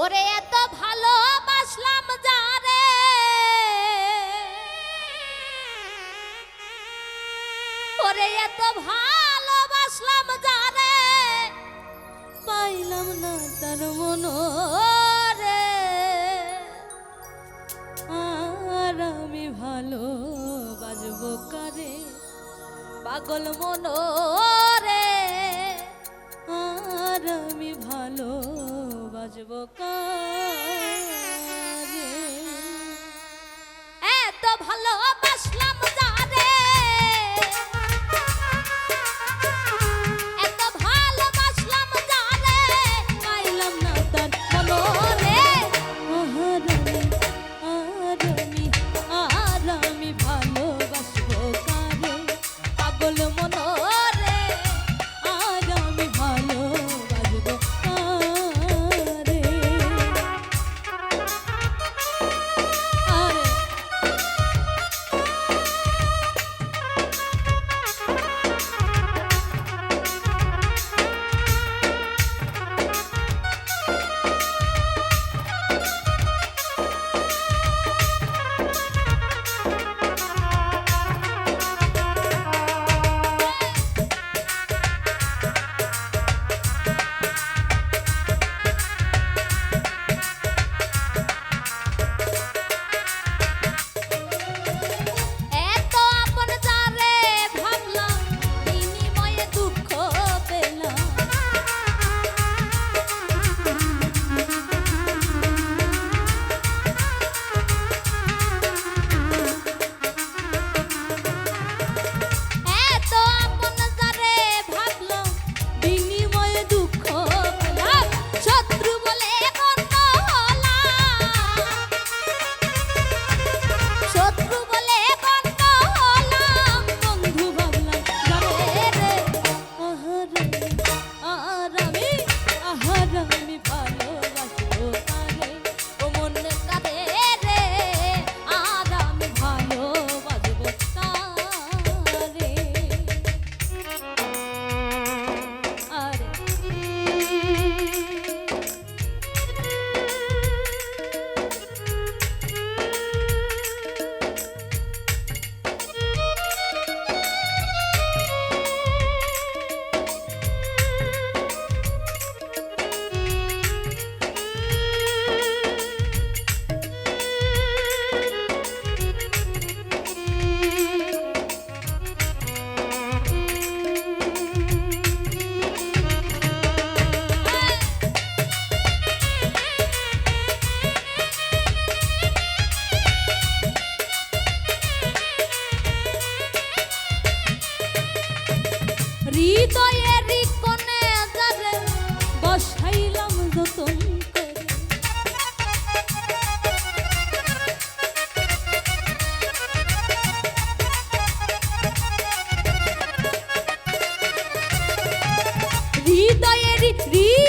ওরে এত ভালো বাসলাম যারে। ওরে এত ভালো বাসলাম যারে। পাইলাম না তার মন রে আর আমি ভালো বাজবো কারে? পাগল মন রে আর আমি ভালো বাজবো কাজে। এত ভালো রি